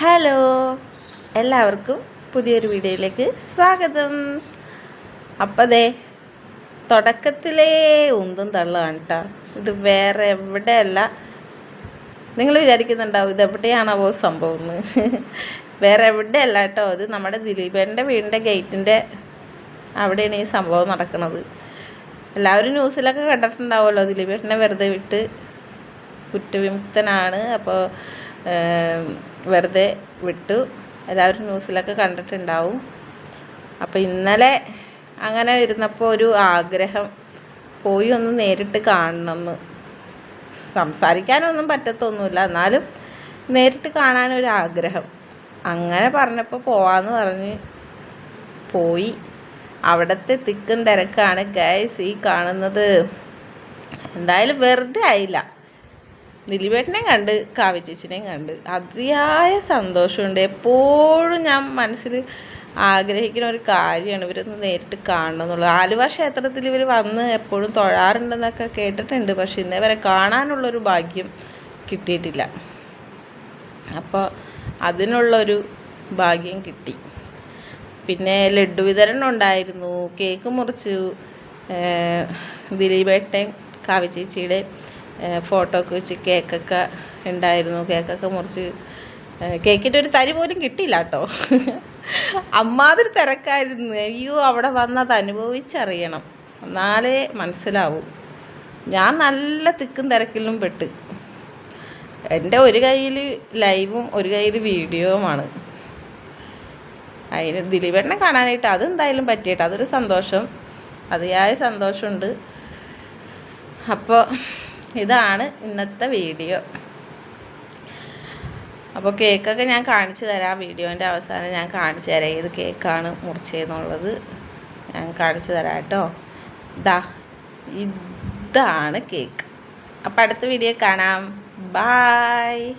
Hello എല്ലാവർക്കും പുതിയൊരു വീഡിയോയിലേക്ക് സ്വാഗതം. അപ്പം ദേ തുടക്കത്തിലേ ഉന്തും തള്ളുകയാണ് കേട്ടോ ഇത് വേറെ എവിടെയല്ല. നിങ്ങൾ വിചാരിക്കുന്നുണ്ടാവും ഇത് എവിടെയാണാവോ സംഭവം എന്ന് വേറെ എവിടെയല്ല കേട്ടോ ഇത് നമ്മുടെ ദിലീപേന്റെ വീടിന്റെ ഗേറ്റിന്റെ അവിടെയാണ് ഈ സംഭവം നടക്കുന്നത്. എല്ലാവരും ന്യൂസിലൊക്കെ കണ്ടിട്ടുണ്ടാവുമല്ലോ ദിലീപേട്ടനെ വെറുതെ വിട്ട് കുറ്റവിമുക്തനാണ്. അപ്പോൾ വെറുതെ വിട്ടു. എല്ലാവരും ന്യൂസിലൊക്കെ കണ്ടിട്ടുണ്ടാവും. അപ്പോൾ ഇന്നലെ അങ്ങനെ ഇരുന്നപ്പോൾ ഒരു ആഗ്രഹം പോയി ഒന്ന് നേരിട്ട് കാണണമെന്ന് സംസാരിക്കാനൊന്നും പറ്റത്തൊന്നുമില്ല. എന്നാലും നേരിട്ട് കാണാനൊരു ആഗ്രഹം. അങ്ങനെ പറഞ്ഞപ്പോൾ പോവാന്ന് പറഞ്ഞ് പോയി. അവിടുത്തെ തിക്കും തിരക്കാണ് ഗൈസ് ഈ കാണുന്നത്. എന്തായാലും വെറുതെ ആയില്ല. ദിലീപേട്ടനെയും കണ്ട് കാവ്യച്ചേച്ചിനെയും കണ്ട്. അതിയായ സന്തോഷമുണ്ട്. എപ്പോഴും ഞാൻ മനസ്സിൽ ആഗ്രഹിക്കുന്ന ഒരു കാര്യമാണ് ഇവരൊന്ന് നേരിട്ട് കാണണം എന്നുള്ളത്. ആലുവ ക്ഷേത്രത്തിൽ ഇവർ വന്ന് എപ്പോഴും തൊഴാറുണ്ടെന്നൊക്കെ കേട്ടിട്ടുണ്ട്. പക്ഷെ ഇന്നേ വരെ കാണാനുള്ളൊരു ഭാഗ്യം കിട്ടിയിട്ടില്ല. അപ്പോൾ അതിനുള്ളൊരു ഭാഗ്യം കിട്ടി. പിന്നെ ലഡു വിതരണം ഉണ്ടായിരുന്നു. കേക്ക് മുറിച്ചു. ദിലീപേട്ടയും കാവ്യചേച്ചിയുടെ ഫോട്ടോ ഒക്കെ വെച്ച് കേക്കൊക്കെ ഉണ്ടായിരുന്നു. കേക്കൊക്കെ മുറിച്ച് കേക്കിന്റെ ഒരു തരി പോലും കിട്ടിയില്ല കേട്ടോ. അമ്മാതിരി തിരക്കായിരുന്നു. അയ്യോ അവിടെ വന്നത് അനുഭവിച്ചറിയണം. എന്നാലേ മനസ്സിലാവും. ഞാൻ നല്ല തിക്കും തിരക്കിലും പെട്ട്. എന്റെ ഒരു കയ്യിൽ ലൈവും ഒരു കയ്യിൽ വീഡിയോവുമാണ് അതിന് ദിലീപേട്ടനെ കാണാനായിട്ട് അതെന്തായാലും പറ്റിയിട്ട് അതൊരു സന്തോഷം. അതിയായ സന്തോഷമുണ്ട്. അപ്പോൾ ഇതാണ് ഇന്നത്തെ വീഡിയോ. അപ്പോൾ കേക്കൊക്കെ ഞാൻ കാണിച്ചു തരാം. വീഡിയോന്റെ അവസാനം ഞാൻ കാണിച്ചു തരാം. ഏത് കേക്കാണ് മുറിച്ചതെന്നുള്ളത് ഞാൻ കാണിച്ചു തരാം കേട്ടോ. ഇതാ ഇതാണ് കേക്ക്. അപ്പോൾ അടുത്ത വീഡിയോ കാണാം. ബായ്